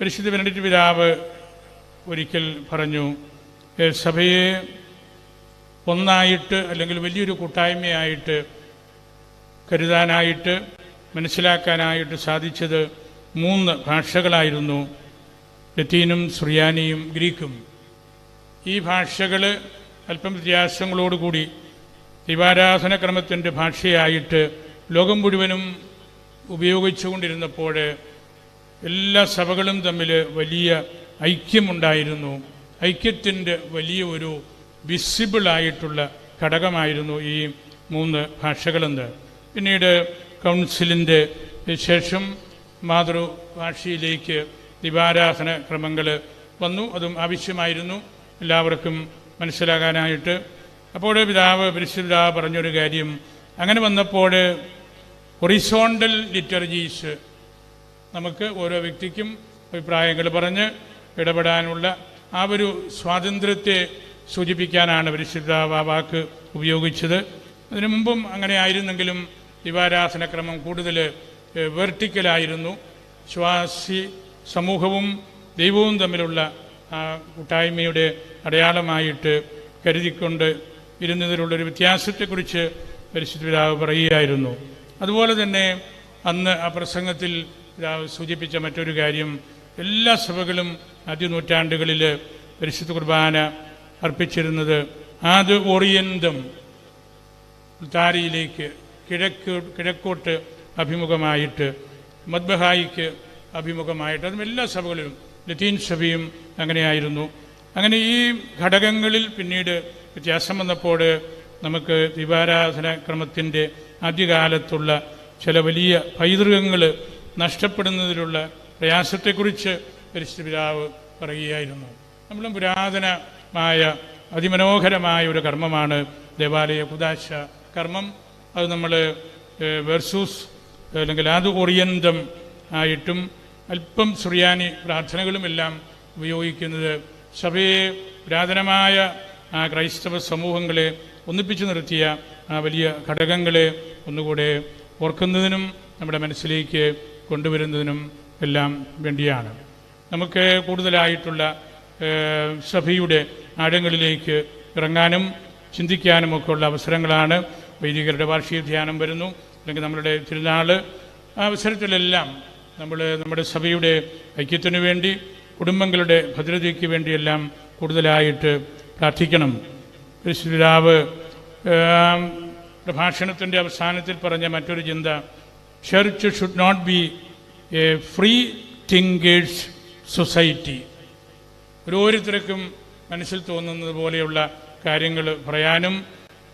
പരിശുദ്ധ ബെനഡിറ്റ് പിതാവ് ഒരിക്കൽ പറഞ്ഞു സഭയെ ഒന്നായിട്ട് അല്ലെങ്കിൽ വലിയൊരു കൂട്ടായ്മയായിട്ട് കരുതാനായിട്ട് മനസ്സിലാക്കാനായിട്ട് സാധിച്ചത് മൂന്ന് ഭാഷകളായിരുന്നു. ലത്തീനും സുറിയാനിയും ഗ്രീക്കും. ഈ ഭാഷകൾ അല്പം വ്യത്യാസങ്ങളോടുകൂടി ദൈവാരാധനക്രമത്തിന്റെ ഭാഷയായിട്ട് ലോകം മുഴുവനും ഉപയോഗിച്ചുകൊണ്ടിരുന്നപ്പോൾ എല്ലാ സഭകളും തമ്മിൽ വലിയ ഐക്യമുണ്ടായിരുന്നു. ഐക്യത്തിന്റെ വലിയ ഒരു വിസിബിളായിട്ടുള്ള ഘടകമായിരുന്നു ഈ മൂന്ന് ഭാഷകളെന്ന്. പിന്നീട് കൗൺസിലിന്റെ ശേഷം മാതൃഭാഷയിലേക്ക് ദിവാരാധന ക്രമങ്ങൾ വന്നു. അതും ആവശ്യമായിരുന്നു. എല്ലാവർക്കും മനസ്സിലാകാനായിട്ട്. അപ്പോൾ പിതാവ് പരിശുദ്ധ പറഞ്ഞൊരു കാര്യം. അങ്ങനെ വന്നപ്പോൾ ഹൊറിസോണ്ടൽ ലിറ്റർജീസ് നമുക്ക് ഓരോ വ്യക്തിക്കും അഭിപ്രായങ്ങൾ പറഞ്ഞ് ഇടപെടാനുള്ള ആ ഒരു സ്വാതന്ത്ര്യത്തെ സൂചിപ്പിക്കാനാണ് പരിശുദ്ധ വാക്ക് ഉപയോഗിച്ചത്. അതിനു മുമ്പും അങ്ങനെ ആയിരുന്നെങ്കിലും ദിവാരാധനക്രമം കൂടുതൽ വെർട്ടിക്കലായിരുന്നു. ശ്വാസി സമൂഹവും ദൈവവും തമ്മിലുള്ള ആ കൂട്ടായ്മയുടെ അടയാളമായിട്ട് കരുതിക്കൊണ്ട് ഇരുന്നതിലുള്ളൊരു വ്യത്യാസത്തെക്കുറിച്ച് പരിശുദ്ധ പിതാവ് പറയുകയായിരുന്നു. അതുപോലെ തന്നെ അന്ന് ആ പ്രസംഗത്തിൽ സൂചിപ്പിച്ച മറ്റൊരു കാര്യം. എല്ലാ സഭകളും ആദ്യ നൂറ്റാണ്ടുകളിൽ പരിശുദ്ധ കുർബാന അർപ്പിച്ചിരുന്നത് ആത് ഓറിയന്തം താരിയിലേക്ക് കിഴക്ക് കിഴക്കോട്ട് അഭിമുഖമായിട്ട് മദ്ബഹായിക്ക് അഭിമുഖമായിട്ട് അതും എല്ലാ സഭകളിലും ലത്തീൻ സഭയും അങ്ങനെയായിരുന്നു. അങ്ങനെ ഈ ഘടകങ്ങളിൽ പിന്നീട് വ്യത്യാസം വന്നപ്പോൾ നമുക്ക് ദീപാരാധന ക്രമത്തിന്റെ ആദ്യകാലത്തുള്ള ചില വലിയ പൈതൃകങ്ങൾ നഷ്ടപ്പെടുന്നതിലുള്ള പ്രയാസത്തെക്കുറിച്ച് പരിശുദ്ധ പിതാവ് പറയുകയായിരുന്നു. നമ്മളും പുരാതനമായ അതിമനോഹരമായ ഒരു കർമ്മമാണ് ദേവാലയ കുദാശ കർമ്മം. അത് നമ്മൾ വെർസൂസ് അല്ലെങ്കിൽ അത് ഓറിയന്തം ആയിട്ടും അല്പം സുറിയാനി പ്രാർത്ഥനകളുമെല്ലാം ഉപയോഗിക്കുന്നത് സഭയെ പുരാതനമായ ആ ക്രൈസ്തവ സമൂഹങ്ങളെ ഒന്നിപ്പിച്ചു നിർത്തിയ ആ വലിയ ഘടകങ്ങളെ ഒന്നുകൂടെ ഓർക്കുന്നതിനും നമ്മുടെ മനസ്സിലേക്ക് കൊണ്ടുവരുന്നതിനും എല്ലാം വേണ്ടിയാണ്. നമുക്ക് കൂടുതലായിട്ടുള്ള സഭയുടെ ആഴങ്ങളിലേക്ക് ഇറങ്ങാനും ചിന്തിക്കാനും ഒക്കെ ഉള്ള അവസരങ്ങളാണ് വൈദികരുടെ വാർഷിക ധ്യാനം വരുന്നു അല്ലെങ്കിൽ നമ്മളുടെ തിരുനാൾ ആ അവസരത്തിലെല്ലാം നമ്മൾ നമ്മുടെ സഭയുടെ ഐക്യത്തിനു വേണ്ടി കുടുംബങ്ങളുടെ ഭദ്രതയ്ക്ക് വേണ്ടിയെല്ലാം കൂടുതലായിട്ട് പ്രാർത്ഥിക്കണം. പരിശുദ്ധാവ് പ്രഭാഷണത്തിന്റെ അവസാനത്തിൽ പറഞ്ഞ മറ്റൊരു ചിന്ത church should not be a free thinkers society ഓരോരുത്തർക്കും മനസ്സിൽ തോന്നുന്നത് പോലെയുള്ള കാര്യങ്ങൾ പറയാനും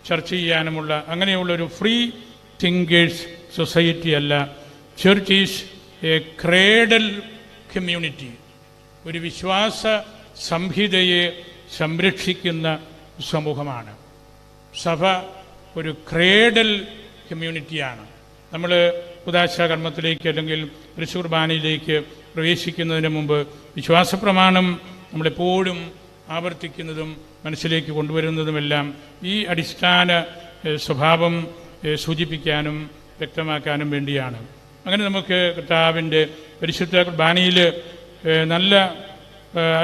ചർച്ച ചെയ്യാനുമുള്ള അങ്ങനെയുള്ള ഒരു ഫ്രീ തിങ്കേഴ്സ് സൊസൈറ്റി അല്ല. Church is a cradle community ഒരു വിശ്വാസ സംഹിതയെ സംരക്ഷിക്കുന്ന സമൂഹമാണ്. സഭ ഒരു ക്രേഡൽ കമ്മ്യൂണിറ്റിയാണ് നമ്മൾ ഉദാശ കർമ്മത്തിലേക്ക് അല്ലെങ്കിൽ കുർബാനയിലേക്ക് പ്രവേശിക്കുന്നതിന് മുമ്പ് വിശ്വാസപ്രമാണം നമ്മളെപ്പോഴും ആവർത്തിക്കുന്നതും മനസ്സിലേക്ക് കൊണ്ടുവരുന്നതുമെല്ലാം ഈ അടിസ്ഥാന സ്വഭാവം സൂചിപ്പിക്കാനും വ്യക്തമാക്കാനും വേണ്ടിയാണ്. അങ്ങനെ നമുക്ക് കർത്താവിന്റെ പരിശുദ്ധ കുർബാനയിൽ നല്ല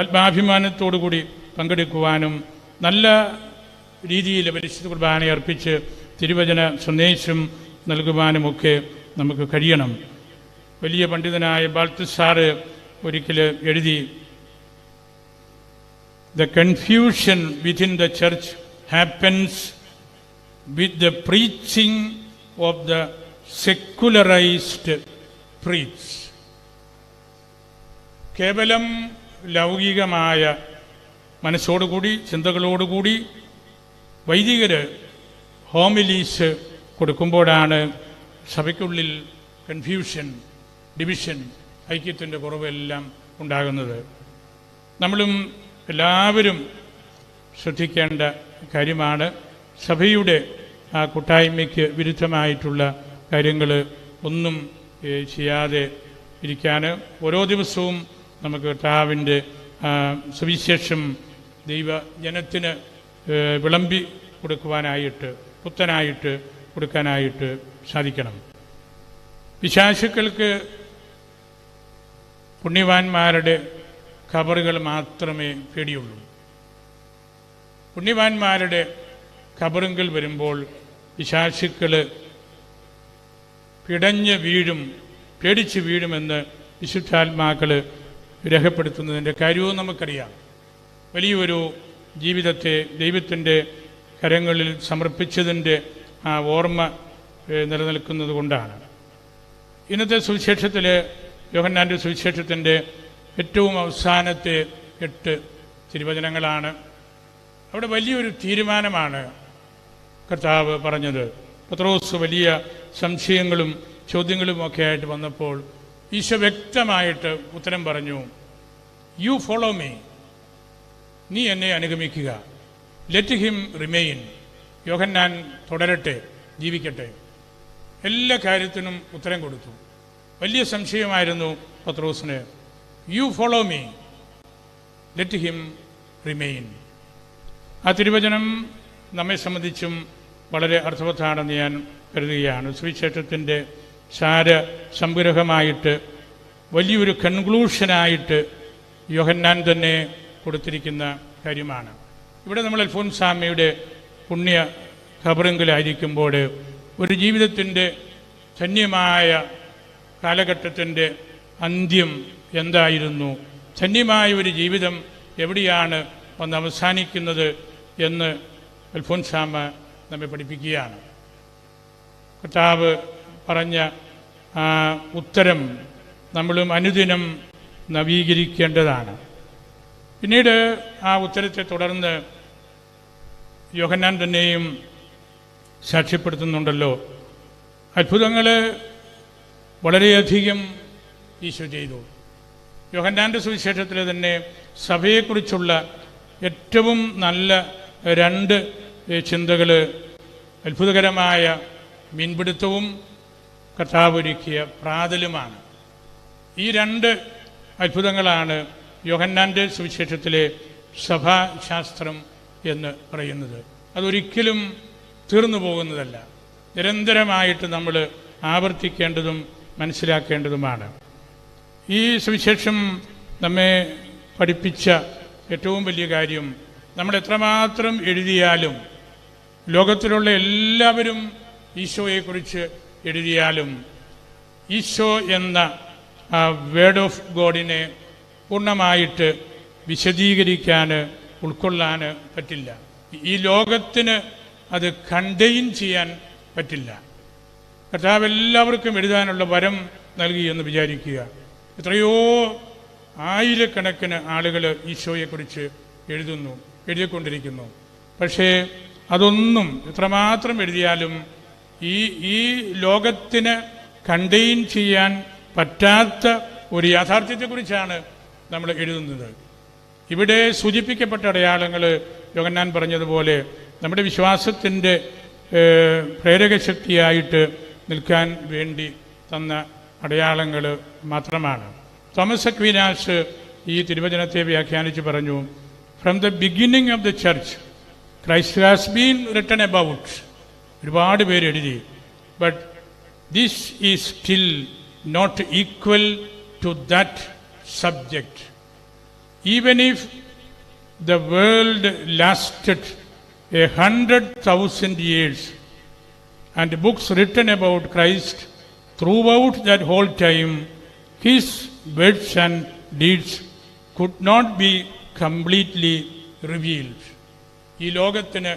ആത്മാഭിമാനത്തോടുകൂടി ആത്മാഭിമാനത്തോടു കൂടി പങ്കെടുക്കുവാനും നല്ല രീതിയിൽ പരിശുദ്ധ കുർബാന അർപ്പിച്ച് തിരുവചന സന്ദേശം നൽകുവാനുമൊക്കെ നമുക്ക് കഴിയണം. വലിയ പണ്ഡിതനായ ബാൽത്തസാറ് ഒരിക്കൽ എഴുതി the confusion within the church happens with the preaching of the secularised preach കേവലം ലൗകികമായ മനസ്സോടുകൂടി ചിന്തകളോടുകൂടി വൈദികർ ഹോമിലീസ് കൊടുക്കുമ്പോഴാണ് സഭയ്ക്കുള്ളിൽ കൺഫ്യൂഷൻ ഡിവിഷൻ ഐക്യത്തിന്റെ കുറവെല്ലാം ഉണ്ടാകുന്നത്. നമ്മളും എല്ലാവരും ശ്രദ്ധിക്കേണ്ട കാര്യമാണ് സഭയുടെ ആ കൂട്ടായ്മയ്ക്ക് വിരുദ്ധമായിട്ടുള്ള കാര്യങ്ങൾ ഒന്നും ചെയ്യാതെ ഇരിക്കാൻ ഓരോ ദിവസവും നമുക്ക് കർത്താവിന്റെ സുവിശേഷം ദൈവജനത്തിന് വിളമ്പി കൊടുക്കുവാനായിട്ട് പുത്തനായിട്ട് കൊടുക്കാനായിട്ട് സാധിക്കണം പിശാശുക്കൾക്ക് പുണ്യവാന്മാരുടെ ഖബറുകൾ മാത്രമേ പേടിയുള്ളൂ. പുണ്യവാന്മാരുടെ ഖബറുകൾ വരുമ്പോൾ പിശാശുക്കൾ പിടഞ്ഞ് വീഴും പേടിച്ച് വീഴുമെന്ന് വിശുദ്ധാത്മാക്കൾ രേഖപ്പെടുത്തുന്നതിന്റെ കാര്യവും നമുക്കറിയാം. വലിയൊരു ജീവിതത്തെ ദൈവത്തിന്റെ കരങ്ങളിൽ സമർപ്പിച്ചതിന്റെ ആ ഓർമ്മ നിലനിൽക്കുന്നത് കൊണ്ടാണ്. ഇന്നത്തെ സുവിശേഷത്തിൽ യോഹന്നാന്റെ സുവിശേഷത്തിന്റെ ഏറ്റവും അവസാനത്തെ എട്ട് തിരുവചനങ്ങളാണ്. അവിടെ വലിയൊരു തീരുമാനമാണ് കർത്താവ് പറഞ്ഞത്. പത്രോസ് വലിയ സംശയങ്ങളും ചോദ്യങ്ങളും ഒക്കെ ആയിട്ട് വന്നപ്പോൾ ഈശോ വ്യക്തമായിട്ട് ഉത്തരം പറഞ്ഞു യു ഫോളോ മീ നീ എന്നെ അനുഗമിക്കുക. ലെറ്റ് ഹിം റിമെയിൻ യോഹന്നാൻ തുടരട്ടെ ജീവിക്കട്ടെ. എല്ലാ കാര്യത്തിനും ഉത്തരം കൊടുത്തു. വലിയ സംശയമായിരുന്നു പത്രോസിന്. You follow me let him remain ആ തിരുവചനം നമ്മെ സംബന്ധിച്ചും വളരെ അർത്ഥവത്താണെന്ന് ഞാൻ കരുതുകയാണ്. സുവിശേഷത്തിന്റെ സാര സംഗ്രഹമായിട്ട് വലിയൊരു കൺക്ലൂഷനായിട്ട് യോഹന്നാൻ തന്നെ കൊടുത്തിരിക്കുന്ന കാര്യമാണ്. ഇവിടെ നമ്മൾ അൽഫോൻസാമയുടെ പുണ്യ ഖബറെങ്കിലായിരിക്കുമ്പോൾ ഒരു ജീവിതത്തിന്റെ ധന്യമായ കാലഘട്ടത്തിന്റെ അന്ത്യം എന്തായിരുന്നു? ധന്യമായ ഒരു ജീവിതം എവിടെയാണ് വന്ന് അവസാനിക്കുന്നത് എന്ന് അൽഫോൻസാമ നമ്മെ പഠിപ്പിക്കുകയാണ്. കർത്താവ് പറഞ്ഞ ഉത്തരം നമ്മളും അനുദിനം നവീകരിക്കേണ്ടതാണ്. പിന്നീട് ആ ഉത്തരത്തെ തുടർന്ന് യോഹന്നാൻ തന്നെയും സാക്ഷ്യപ്പെടുത്തുന്നുണ്ടല്ലോ. അത്ഭുതങ്ങൾ വളരെയധികം ഈശോ ചെയ്തു. യോഹന്നാന്റെ സുവിശേഷത്തിൽ തന്നെ സഭയെക്കുറിച്ചുള്ള ഏറ്റവും നല്ല രണ്ട് ചിന്തകൾ അത്ഭുതകരമായ മീൻപിടുത്തവും കഥാപൊരുക്കിയ പ്രാതലുമാണ്. ഈ രണ്ട് അത്ഭുതങ്ങളാണ് യോഹന്നാന്റെ സുവിശേഷത്തിലെ സഭാശാസ്ത്രം എന്ന് പറയുന്നത്. അതൊരിക്കലും തീർന്നു പോകുന്നതല്ല. നിരന്തരമായിട്ട് നമ്മൾ ആവർത്തിക്കേണ്ടതും മനസ്സിലാക്കേണ്ടതുമാണ്. ഈ സുവിശേഷം നമ്മെ പഠിപ്പിച്ച ഏറ്റവും വലിയ കാര്യം നമ്മൾ എത്രമാത്രം എഴുതിയാലും ലോകത്തിലുള്ള എല്ലാവരും ഈശോയെക്കുറിച്ച് എഴുതിയാലും ഈശോ എന്ന വേർഡ് ഓഫ് ഗോഡിനെ പൂർണമായിട്ട് വിശദീകരിക്കാൻ ഉൾക്കൊള്ളാൻ പറ്റില്ല. ഈ ലോകത്തിന് അത് കണ്ടെയ്ൻ ചെയ്യാൻ പറ്റില്ല. കർത്താവ് എല്ലാവർക്കും എഴുതാനുള്ള വരം നൽകി എന്ന് വിചാരിക്കുക. എത്രയോ ആയിരക്കണക്കിന് ആളുകൾ ഈശോയെക്കുറിച്ച് എഴുതുന്നു എഴുതിക്കൊണ്ടിരിക്കുന്നു. പക്ഷേ അതൊന്നും എത്രമാത്രം എഴുതിയാലും ഈ ഈ ലോകത്തിന് കണ്ടെയ്ൻ ചെയ്യാൻ പറ്റാത്ത ഒരു യാഥാർത്ഥ്യത്തെക്കുറിച്ചാണ് നമ്മൾ എഴുതുന്നത്. ഇവിടെ സൂചിപ്പിക്കപ്പെട്ട അടയാളങ്ങൾ യോഗന്നാൻ പറഞ്ഞതുപോലെ നമ്മുടെ വിശ്വാസത്തിന്റെ പ്രേരകശക്തിയായിട്ട് നിൽക്കാൻ വേണ്ടി തന്ന അടയാളങ്ങൾ മാത്രമാണ്. തോമസ് അക്വീനാസ് ഈ തിരുവചനത്തെ വ്യാഖ്യാനിച്ച് പറഞ്ഞു from the beginning of the church Christ has been written about ഒരുപാട് പേര് എഴുതി. But this is still not equal to that subject even if the world lasted a hundred thousand years and books written about Christ throughout that whole time, his words and deeds could not be completely revealed. ഈ ലോകത്തിന്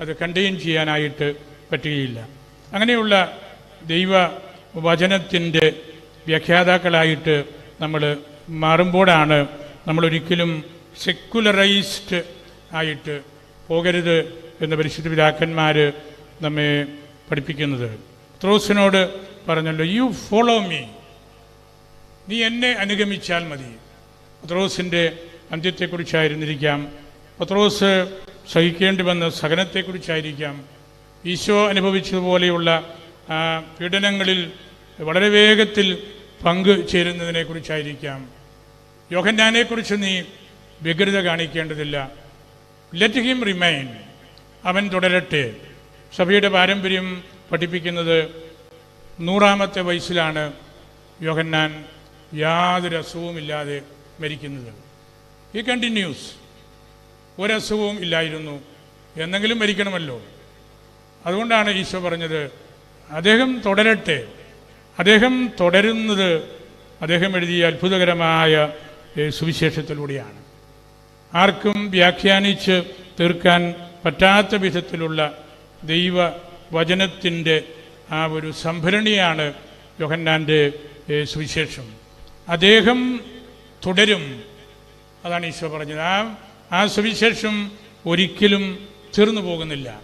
അത് contain ചെയ്യാനായിട്ട് പറ്റുകയില്ല അങ്ങനെയുള്ള ദൈവ വചനത്തിന്റെ വ്യാഖ്യാതാക്കളായിട്ട് നമ്മൾ nammal orikkalum സെക്കുലറൈസ്ഡ് ആയിട്ട് പോകരുത് എന്ന് പരിശുദ്ധ പിതാക്കന്മാർ നമ്മെ പഠിപ്പിക്കുന്നത്. ത്രോസിനോട് പറഞ്ഞല്ലോ യു ഫോളോ മീ നീ എന്നെ അനുഗമിച്ചാൽ മതി. പത്രോസിന്റെ അന്ത്യത്തെക്കുറിച്ചായിരുന്നിരിക്കാം. പത്രോസ് സഹിക്കേണ്ടി വന്ന സഹനത്തെക്കുറിച്ചായിരിക്കാം. ഈശോ അനുഭവിച്ചതുപോലെയുള്ള പീഡനങ്ങളിൽ വളരെ വേഗത്തിൽ പങ്കു ചേരുന്നതിനെക്കുറിച്ചായിരിക്കാം. യോഹന്നാനെക്കുറിച്ച് നീ വ്യഗ്രത കാണിക്കേണ്ടതില്ല. ലെറ്റ് ഹിം റിമൈൻ അവൻ തുടരട്ടെ. സഭയുടെ പാരമ്പര്യം പഠിപ്പിക്കുന്നത് നൂറാമത്തെ വയസ്സിലാണ് യോഹന്നാൻ യാതൊരു അസുഖവുമില്ലാതെ മരിക്കുന്നത്. ഈ കണ്ടിന്യൂസ് ഒരസുഖവും ഇല്ലായിരുന്നു. എന്നെങ്കിലും മരിക്കണമല്ലോ. അതുകൊണ്ടാണ് ഈശോ പറഞ്ഞത് അദ്ദേഹം തുടരട്ടെ. അദ്ദേഹം തുടരുന്നത് അദ്ദേഹം എഴുതിയ അത്ഭുതകരമായ സുവിശേഷത്തിലൂടെയാണ്. ആർക്കും വ്യാഖ്യാനിച്ച് തീർക്കാൻ പറ്റാത്ത വിധത്തിലുള്ള ദൈവ വചനത്തിന്റെ ആ ഒരു സംഭരണിയാണ് യോഹന്നാന്റെ സുവിശേഷം. അദ്ദേഹം തുടരും. അതാണ് ഈശോ പറഞ്ഞത്. ആ ആ സുവിശേഷം ഒരിക്കലും തീർന്നു പോകുന്നില്ല.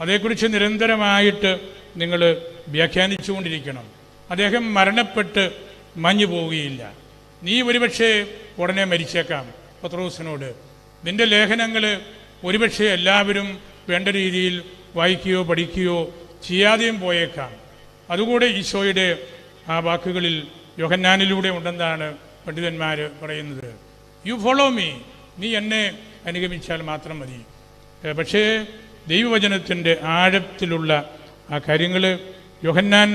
അതേക്കുറിച്ച് നിരന്തരമായിട്ട് നിങ്ങൾ വ്യാഖ്യാനിച്ചുകൊണ്ടിരിക്കണം. അദ്ദേഹം മരണപ്പെട്ട് മഞ്ഞു പോവുകയില്ല നീ ഒരുപക്ഷെ ഉടനെ മരിച്ചേക്കാം. പത്രോസിനോട് നിന്റെ ലേഖനങ്ങൾ ഒരുപക്ഷെ എല്ലാവരും വേണ്ട രീതിയിൽ വായിക്കുകയോ പഠിക്കുകയോ ചെയ്യാതെയും പോയേക്കാം. അതുകൂടെ ഈശോയുടെ ആ വാക്കുകളിൽ യോഹന്നാനിലൂടെ ഉണ്ടെന്നാണ് പണ്ഡിതന്മാർ പറയുന്നത്. യു ഫോളോ മീ നീ എന്നെ അനുഗമിച്ചാൽ മാത്രം മതി. പക്ഷേ ദൈവവചനത്തിന്റെ ആഴത്തിലുള്ള ആ കാര്യങ്ങൾ യോഹന്നാൻ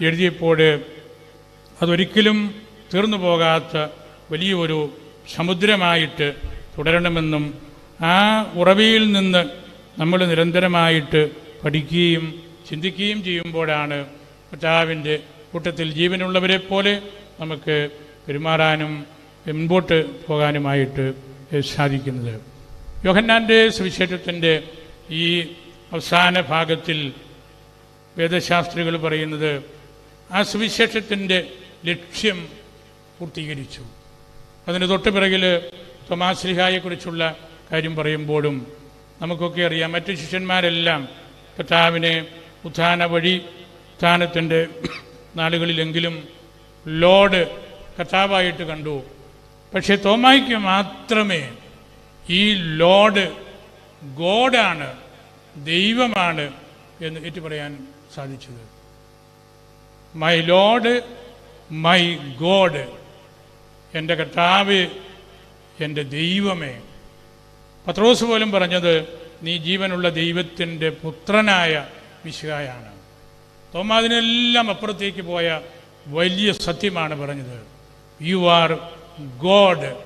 എഴുതിയപ്പോൾ അതൊരിക്കലും തീർന്നു പോകാത്ത വലിയൊരു സമുദ്രമായിട്ട് തുടരണമെന്നും ആ ഉറവിയിൽ നിന്ന് നമ്മൾ നിരന്തരമായിട്ട് പഠിക്കുകയും ചിന്തിക്കുകയും ചെയ്യുമ്പോഴാണ് കർത്താവിന്റെ കൂട്ടത്തിൽ ജീവനുള്ളവരെ പോലെ നമുക്ക് പെരുമാറാനും മുൻപോട്ട് പോകാനുമായിട്ട് സാധിക്കുന്നത്. യോഹന്നാന്റെ സുവിശേഷത്തിന്റെ ഈ അവസാന ഭാഗത്തിൽ വേദശാസ്ത്രികൾ പറയുന്നത് ആ സുവിശേഷത്തിന്റെ ലക്ഷ്യം പൂർത്തീകരിച്ചു. അതിന് തൊട്ട് പിറകിൽ തൊമാശ്ലിഹായെക്കുറിച്ചുള്ള കാര്യം പറയുമ്പോഴും നമുക്കൊക്കെ അറിയാം മറ്റു ശിഷ്യന്മാരെല്ലാം കർത്താവിനെ ഉത്ഥാന വഴി ഉത്ഥാനത്തിന്റെ നാളുകളിലെങ്കിലും ലോഡ് കർത്താവായിട്ട് കണ്ടു. പക്ഷേ തോമായിക്ക് മാത്രമേ ഈ ലോഡ് ഗോഡാണ് ദൈവമാണ് എന്ന് ഏറ്റുപറയാൻ സാധിച്ചത്. മൈ ലോഡ് മൈ ഗോഡ് എന്റെ കർത്താവ് എന്റെ ദൈവമേ. പത്രോസ് പോലും പറഞ്ഞത് നീ ജീവനുള്ള ദൈവത്തിന്റെ പുത്രനായ വിശുകായാണ് തോമാതിനെല്ലാം അപ്പുറത്തേക്ക് പോയ വലിയ സത്യമാണ് പറഞ്ഞത്. യു ആർ ഗോഡ്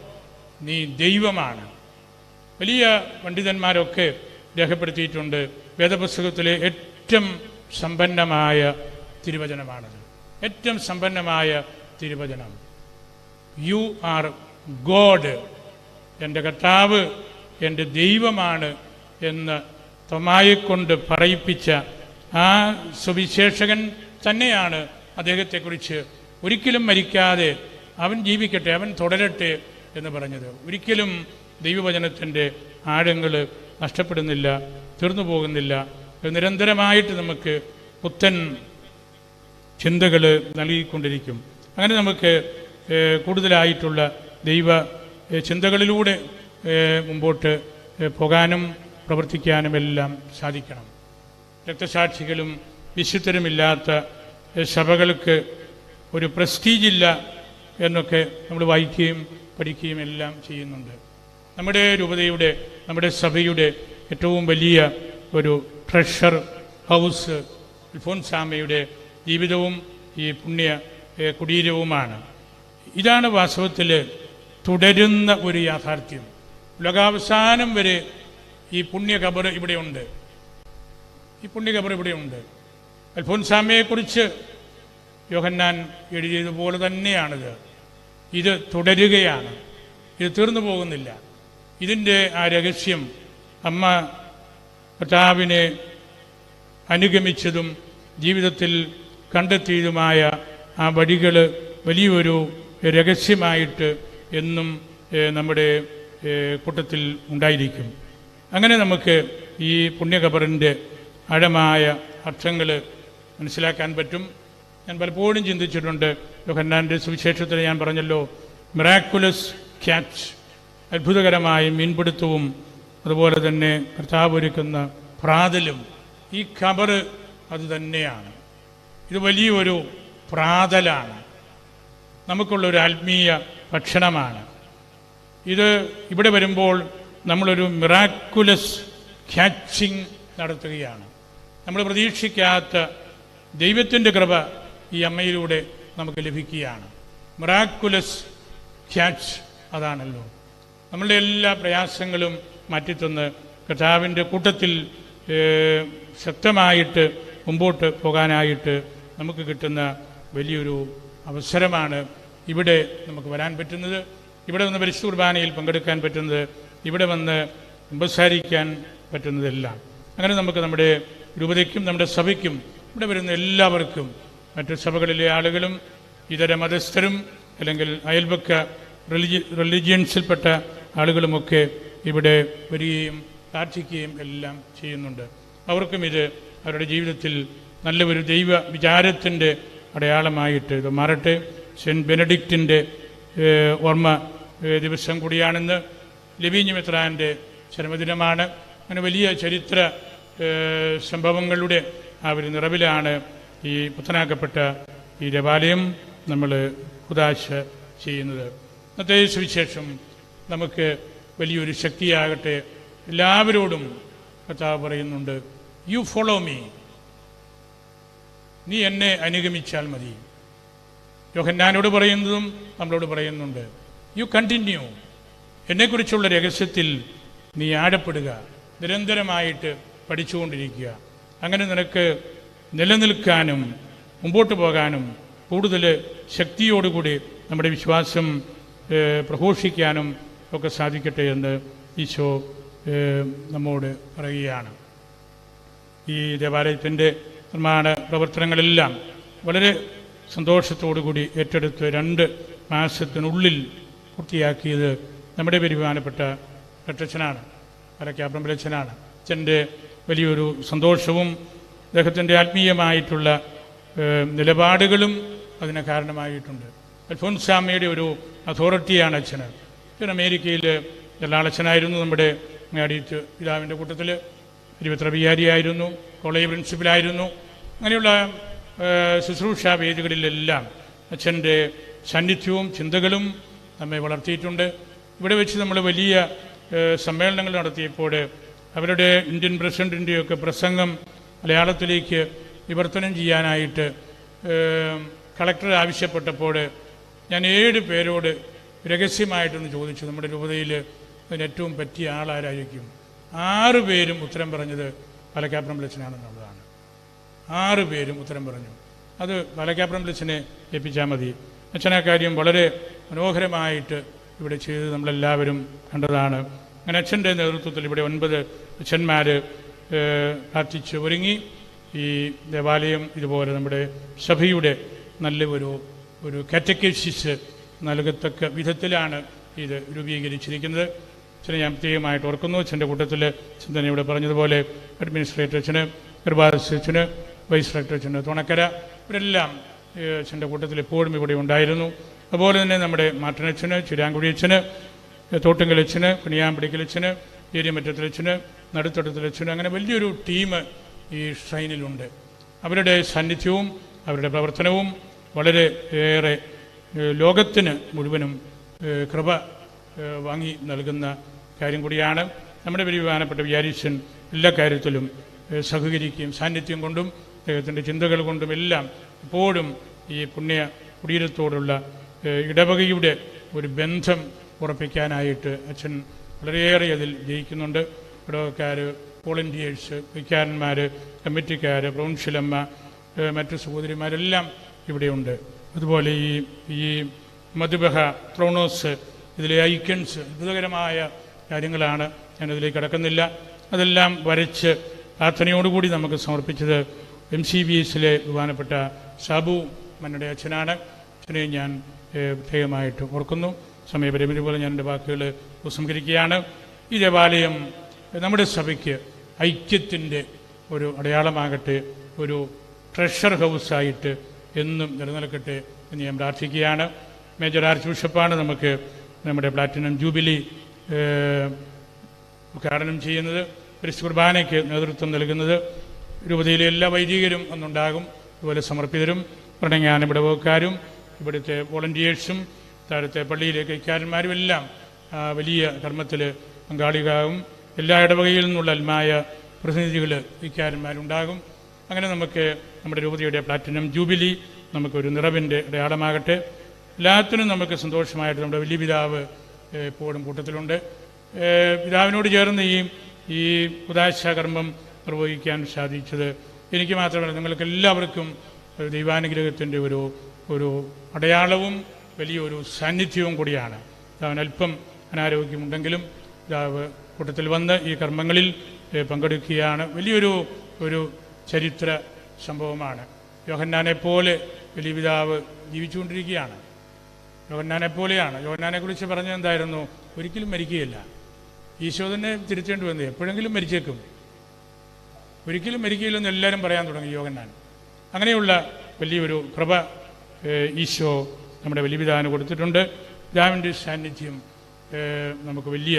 നീ ദൈവമാണ്. വലിയ പണ്ഡിതന്മാരൊക്കെ രേഖപ്പെടുത്തിയിട്ടുണ്ട് വേദപുസ്തകത്തിലെ ഏറ്റവും സമ്പന്നമായ തിരുവചനമാണത്. ഏറ്റവും സമ്പന്നമായ തിരുവചനം. യു ആർ ഗോഡ് എന്റെ കർത്താവ് എന്റെ ദൈവമാണ് എന്ന് തൊമായെക്കൊണ്ട് പറയിപ്പിച്ച ആ സുവിശേഷകൻ തന്നെയാണ് അദ്ദേഹത്തെക്കുറിച്ച് ഒരിക്കലും മരിക്കാതെ അവൻ ജീവിക്കട്ടെ അവൻ തുടരട്ടെ എന്ന് പറഞ്ഞത്. ഒരിക്കലും ദൈവവചനത്തിന്റെ ആഴങ്ങൾ നഷ്ടപ്പെടുന്നില്ല തീർന്നു പോകുന്നില്ല. നിരന്തരമായിട്ട് നമുക്ക് പുത്തൻ ചിന്തകൾ നൽകിക്കൊണ്ടിരിക്കും. അങ്ങനെ നമുക്ക് കൂടുതലായിട്ടുള്ള ദൈവ ചിന്തകളിലൂടെ മുമ്പോട്ട് പോകാനും പ്രവർത്തിക്കാനും എല്ലാം സാധിക്കണം. രക്തസാക്ഷികളും വിശുദ്ധരുമില്ലാത്ത സഭകൾക്ക് ഒരു പ്രസ്റ്റീജ് ഇല്ല എന്നൊക്കെ നമ്മൾ വായിക്കുകയും പഠിക്കുകയും എല്ലാം ചെയ്യുന്നുണ്ട്. നമ്മുടെ രൂപതയുടെ നമ്മുടെ സഭയുടെ ഏറ്റവും വലിയ ഒരു ട്രഷർ ഹൗസ് അൽഫോൻസാമയുടെ ജീവിതവും ഈ പുണ്യ കുടീരവുമാണ്. ഇതാണ് വാസ്തവത്തിൽ തുടരുന്ന ഒരു യാഥാർത്ഥ്യം. ലോകാവസാനം വരെ ഈ പുണ്യ കബർ ഇവിടെയുണ്ട് ഈ പുണ്യ കബർ ഇവിടെയുണ്ട് അൽഫോൻസാമയെക്കുറിച്ച് യോഹന്നാൻ എഴുതിയതുപോലെ തന്നെയാണിത്. ഇത് തുടരുകയാണ്. ഇത് തീർന്നു പോകുന്നില്ല. ഇതിന്റെ ആ രഹസ്യം അമ്മ കർത്താവിനെ അനുഗമിച്ചതും ജീവിതത്തിൽ കണ്ടെത്തിയതുമായ ആ വഴികൾ വലിയൊരു രഹസ്യമായിട്ട് എന്നും നമ്മുടെ കൂട്ടത്തിൽ ഉണ്ടായിരിക്കും. അങ്ങനെ നമുക്ക് ഈ പുണ്യഖബറിന്റെ ആഴമായ അർത്ഥങ്ങൾ മനസ്സിലാക്കാൻ പറ്റും. ഞാൻ പലപ്പോഴും ചിന്തിച്ചിട്ടുണ്ട് യോഹന്നാന്റെ സുവിശേഷത്തിൽ ഞാൻ പറഞ്ഞല്ലോ മിറാക്കുലസ് ക്യാച്ച് അത്ഭുതകരമായ മീൻപിടുത്തവും അതുപോലെ തന്നെ കർത്താവ് ഒരുക്കുന്ന പ്രാതലും. ഈ ഖബർ അത് തന്നെയാണ്. ഇത് വലിയൊരു പ്രാതലാണ്. നമുക്കുള്ളൊരു ആത്മീയ ഭക്ഷണമാണ്. ഇത് ഇവിടെ വരുമ്പോൾ നമ്മളൊരു മിറാക്കുലസ് ക്യാച്ചിങ് നടത്തുകയാണ്. നമ്മൾ പ്രതീക്ഷിക്കാത്ത ദൈവത്തിന്റെ കൃപ ഈ അമ്മയിലൂടെ നമുക്ക് ലഭിക്കുകയാണ്. മിറാക്കുലസ് ക്യാച്ച് അതാണല്ലോ. നമ്മളുടെ എല്ലാ പ്രയാസങ്ങളും മാറ്റിത്തന്ന് കർത്താവിന്റെ കൂട്ടത്തിൽ ശക്തമായിട്ട് മുമ്പോട്ട് പോകാനായിട്ട് നമുക്ക് കിട്ടുന്ന വലിയൊരു അവസരമാണ് ഇവിടെ നമുക്ക് വരാൻ പറ്റുന്നത് ഇവിടെ വന്ന് പരിശുദ്ധ കുർബാനയിൽ പങ്കെടുക്കാൻ പറ്റുന്നത് ഇവിടെ വന്ന് ഉപസാരിക്കാൻ പറ്റുന്നതെല്ലാം. അങ്ങനെ നമുക്ക് നമ്മുടെ രൂപതയ്ക്കും നമ്മുടെ സഭയ്ക്കും ഇവിടെ വരുന്ന എല്ലാവർക്കും മറ്റു സഭകളിലെ ആളുകളും ഇതര മതസ്ഥരും അല്ലെങ്കിൽ അയൽപക്ക റിലിജി റിലിജിയൻസിൽപ്പെട്ട ആളുകളുമൊക്കെ ഇവിടെ വരികയും പ്രാർത്ഥിക്കുകയും എല്ലാം ചെയ്യുന്നുണ്ട്. അവർക്കും ഇത് അവരുടെ ജീവിതത്തിൽ നല്ല ഒരു ദൈവ വിചാരത്തിന്റെ അടയാളമായിട്ട് ഇത് മാറട്ടെ. സെന്റ് ബെനഡിക്റ്റിന്റെ ഓർമ്മ ദിവസം കൂടിയാണെന്ന് ലവീഞ്ഞ് മിത്രാന്റെ ചരമദിനമാണ് അങ്ങനെ വലിയ ചരിത്ര സംഭവങ്ങളുടെ ആ ഒരു നിറവിലാണ് ഈ പുത്തനാക്കപ്പെട്ട ഈ ദേവാലയം നമ്മൾ ഉദാശ ചെയ്യുന്നത്. ഇന്നത്തെ സുവിശേഷം നമുക്ക് വലിയൊരു ശക്തിയാകട്ടെ. എല്ലാവരോടും കർത്താവ് പറയുന്നുണ്ട് യു ഫോളോ മീ നീ എന്നെ അനുഗമിച്ചാൽ മതി. യോഹന്നാനോട് പറയുന്നതും നമ്മളോട് പറയുന്നുണ്ട്. യു കണ്ടിന്യൂ എന്നെക്കുറിച്ചുള്ള രഹസ്യത്തിൽ നീ ആഴപ്പെടുക. നിരന്തരമായിട്ട് പഠിച്ചുകൊണ്ടിരിക്കുക. അങ്ങനെ നിനക്ക് നിലനിൽക്കാനും മുമ്പോട്ട് പോകാനും കൂടുതൽ ശക്തിയോടുകൂടി നമ്മുടെ വിശ്വാസം പ്രഘോഷിക്കാനും ഒക്കെ സാധിക്കട്ടെ എന്ന് ഈശോ നമ്മോട് പറയുകയാണ്. ഈ ദേവാലയത്തിന്റെ നിർമ്മാണ പ്രവർത്തനങ്ങളെല്ലാം വളരെ സന്തോഷത്തോടുകൂടി ഏറ്റെടുത്ത് രണ്ട് മാസത്തിനുള്ളിൽ പൂർത്തിയാക്കിയത് നമ്മുടെ ബഹുമാനപ്പെട്ട രട്ടച്ചനാണ് പരക്കാപ്രമ്പലച്ചനാണ് അച്ഛന്റെ വലിയൊരു സന്തോഷവും അദ്ദേഹത്തിന്റെ ആത്മീയമായിട്ടുള്ള നിലപാടുകളും അതിന് കാരണമായിട്ടുണ്ട്. അൽഫോൻസാമയുടെ ഒരു അതോറിറ്റിയാണ് അച്ഛന്. അച്ഛൻ അമേരിക്കയിൽ ജലാളച്ഛനായിരുന്നു നമ്മുടെ മേടിയത്ത് പിതാവിന്റെ കൂട്ടത്തിൽ തിരുവത്ര ബിഹാരിയായിരുന്നു കോളേജ് പ്രിൻസിപ്പലായിരുന്നു. അങ്ങനെയുള്ള ശുശ്രൂഷാ വേദികളിലെല്ലാം അച്ഛന്റെ സാന്നിധ്യവും ചിന്തകളും നമ്മെ വളർത്തിയിട്ടുണ്ട്. ഇവിടെ വെച്ച് നമ്മൾ വലിയ സമ്മേളനങ്ങൾ നടത്തിയപ്പോൾ അവരുടെ ഇന്ത്യൻ പ്രസിഡന്റിന്റെയൊക്കെ പ്രസംഗം മലയാളത്തിലേക്ക് വിവർത്തനം ചെയ്യാനായിട്ട് കളക്ടർ ആവശ്യപ്പെട്ടപ്പോൾ ഞാൻ ഏഴ് പേരോട് രഹസ്യമായിട്ടൊന്ന് ചോദിച്ചു. നമ്മുടെ രൂപതയിൽ അതിന് ഏറ്റവും പറ്റിയ ആളാരായിരിക്കും? ആറ് പേരും ഉത്തരം പറഞ്ഞത് പാലക്കാപ്പുറം ലച്ചനാണെന്നുള്ളതാണ് ആറ് പേരും ഉത്തരം പറഞ്ഞു. അത് വലക്കാപ്പുറം ലച്ചനെ ഏൽപ്പിച്ചാൽ മതി. അച്ഛൻ കാര്യം വളരെ മനോഹരമായിട്ട് ഇവിടെ ചെയ്ത് നമ്മളെല്ലാവരും കണ്ടതാണ്. അങ്ങനെ അച്ഛന്റെ നേതൃത്വത്തിൽ ഇവിടെ ഒൻപത് അച്ഛന്മാർ പ്രാർത്ഥിച്ച് ഒരുങ്ങി. ഈ ദേവാലയം ഇതുപോലെ നമ്മുടെ സഭയുടെ നല്ല ഒരു ഒരു കാറ്റക്കേസിസ് നൽകത്തക്ക വിധത്തിലാണ് ഇത് രൂപീകരിച്ചിരിക്കുന്നത്. അച്ഛനെ ഞാൻ പ്രത്യേകമായിട്ട് ഓർക്കുന്നു. അച്ഛന്റെ കൂട്ടത്തിൽ ഇവിടെ പറഞ്ഞതുപോലെ അഡ്മിനിസ്ട്രേറ്റർ അച്ഛന് അച്ഛന് വൈസ് ഡയറക്ടർ അച്ഛന് തുണക്കര ഇവരെല്ലാം അച്ഛന്റെ കൂട്ടത്തിൽ എപ്പോഴും ഇവിടെ ഉണ്ടായിരുന്നു. അതുപോലെ തന്നെ നമ്മുടെ മാട്ടനച്ഛന് ചിരാങ്കുടി അച്ഛന് തോട്ടുങ്കലച്ഛന് കുണിയാമ്പടിക്കലച്ഛന് ഏരിയമറ്റത്തിലച്ഛന് നടുത്തടത്തിലച്ഛന് അങ്ങനെ വലിയൊരു ടീം ഈ ഷ്രൈനിലുണ്ട് അവരുടെ സാന്നിധ്യവും അവരുടെ പ്രവർത്തനവും വളരെ ഏറെ ലോകത്തിന് മുഴുവനും കൃപ വാങ്ങി നൽകുന്ന കാര്യം കൂടിയാണ്. നമ്മുടെ പരിപാലനപ്പെട്ട വിചാരീശൻ എല്ലാ കാര്യത്തിലും സഹകരിക്കുകയും സാന്നിധ്യം കൊണ്ടും അദ്ദേഹത്തിന്റെ ചിന്തകൾ കൊണ്ടും എല്ലാം ഇപ്പോഴും ഈ പുണ്യ കുടീരത്തോടുള്ള ഇടവകയുടെ ഒരു ബന്ധം ഉറപ്പിക്കാനായിട്ട് അച്ഛൻ വളരെയേറെ അതിൽ ജയിക്കുന്നുണ്ട്. ഇടവക്കാർ വോളണ്ടിയേഴ്സ് വിക്കാരന്മാർ കമ്മിറ്റിക്കാർ പ്രൗൺഷിലമ്മ മറ്റു സഹോദരിമാരെല്ലാം ഇവിടെയുണ്ട്. അതുപോലെ ഈ ഈ മധുബഹ ത്രോണോസ് ഇതിലെ ഐക്കൺസ് അത്ഭുതകരമായ കാര്യങ്ങളാണ് ഞാനതിലേക്ക് കടക്കുന്നില്ല. അതെല്ലാം വരച്ച് പ്രാർത്ഥനയോടുകൂടി നമുക്ക് സമർപ്പിച്ചത് എം സി ബി എസിലെ ബഹുമാനപ്പെട്ട സാബു മന്നയുടെ അച്ഛനാണ്. അച്ഛനെ ഞാൻ പ്രത്യേകമായിട്ട് ഓർക്കുന്നു. സമയപരിമിതി പോലെ ഞാൻ എന്റെ വാക്കുകൾ ഉപസംഹരിക്കുകയാണ്. ഈ ദേവാലയം നമ്മുടെ സഭയ്ക്ക് ഐക്യത്തിന്റെ ഒരു അടയാളമാകട്ടെ ഒരു ട്രഷർ ഹൗസായിട്ട് എന്നും നിലനിൽക്കട്ടെ എന്ന് ഞാൻ പ്രാർത്ഥിക്കുകയാണ്. മേജർ ആർച്ച് ബിഷപ്പാണ് നമുക്ക് നമ്മുടെ പ്ലാറ്റിനം ജൂബിലി ഉദ്ഘാടനം ചെയ്യുന്നത്. പരിശുദ്ധ കുർബാനയ്ക്ക് നേതൃത്വം നൽകുന്നത്. രൂപതയിലെ എല്ലാ വൈദികരും അന്നുണ്ടാകും. അതുപോലെ സമർപ്പിതരും പ്രണയാന ഇടവക്കാരും ഇവിടുത്തെ വോളണ്ടിയേഴ്സും താഴത്തെ പള്ളിയിലെ കൈക്കാരന്മാരും എല്ലാം വലിയ കർമ്മത്തിൽ പങ്കാളികളാകും. എല്ലാ ഇടവകയിൽ നിന്നുള്ള അൽമായ പ്രതിനിധികൾ ഇക്കാരന്മാരുണ്ടാകും അങ്ങനെ നമുക്ക് നമ്മുടെ രൂപതയുടെ പ്ലാറ്റിനം ജൂബിലി നമുക്കൊരു നിറവിന്റെ അടയാളമാകട്ടെ. എല്ലാത്തിനും നമുക്ക് സന്തോഷമായിട്ട് നമ്മുടെ വലിയ പിതാവ് എപ്പോഴും കൂട്ടത്തിലുണ്ട്. പിതാവിനോട് ചേർന്ന് ഈ ഈ ഉദാശ കർമ്മം നിർവഹിക്കാൻ സാധിച്ചത്. എനിക്ക് മാത്രമല്ല നിങ്ങൾക്ക് എല്ലാവർക്കും ദൈവാനുഗ്രഹത്തിന്റെ ഒരു ഒരു അടയാളവും വലിയൊരു സാന്നിധ്യവും കൂടിയാണ്. അവൻ അല്പം അനാരോഗ്യമുണ്ടെങ്കിലും കൂട്ടത്തിൽ വന്ന് ഈ കർമ്മങ്ങളിൽ പങ്കെടുക്കുകയാണ്. വലിയൊരു ഒരു ചരിത്ര സംഭവമാണ്. യോഹന്നാനെ പോലെ വലിയ പിതാവ് ജീവിച്ചുകൊണ്ടിരിക്കുകയാണ്. യോഹന്നാനെ പോലെയാണ് യോഹന്നാനെ കുറിച്ച് പറഞ്ഞത് എന്തായിരുന്നു ഒരിക്കലും മരിക്കുകയില്ല. ഈശോ തന്നെ തിരിച്ചേണ്ടി വന്നത് എപ്പോഴെങ്കിലും മരിച്ചേക്കും. ഒരിക്കലും മരിക്കില്ലെന്ന് എല്ലാവരും പറയാൻ തുടങ്ങി യോഹന്നാൻ അങ്ങനെയുള്ള വലിയൊരു കൃപ ഈശോ നമ്മുടെ വലിയ പിതാവിന് കൊടുത്തിട്ടുണ്ട്. പിതാവിന്റെ സാന്നിധ്യം നമുക്ക് വലിയ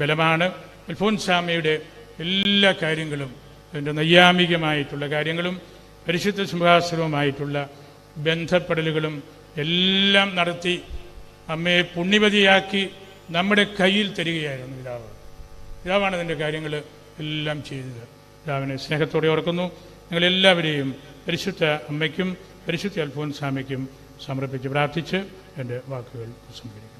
ബലമാണ്. അൽഫോൻസാമയുടെ എല്ലാ കാര്യങ്ങളും അതിന്റെ നൈയാമികമായിട്ടുള്ള കാര്യങ്ങളും പരിശുദ്ധ സിംഹാസനവുമായിട്ടുള്ള ബന്ധപ്പെടലുകളും എല്ലാം നടത്തി അമ്മയെ പുണ്യവതിയാക്കി നമ്മുടെ കയ്യിൽ തരികയായിരുന്നു പിതാവ്. പിതാവാണ് അതിന്റെ കാര്യങ്ങൾ എല്ലാം ചെയ്തത്. പിതാവിനെ സ്നേഹത്തോടെ ഓർക്കുന്നു. നിങ്ങളെല്ലാവരെയും പരിശുദ്ധ അമ്മയ്ക്കും പരിശുദ്ധ അൽഫോൻസാമയ്ക്കും സമർപ്പിച്ച് പ്രാർത്ഥിച്ച് എന്റെ വാക്കുകൾ സംഭരിക്കുന്നു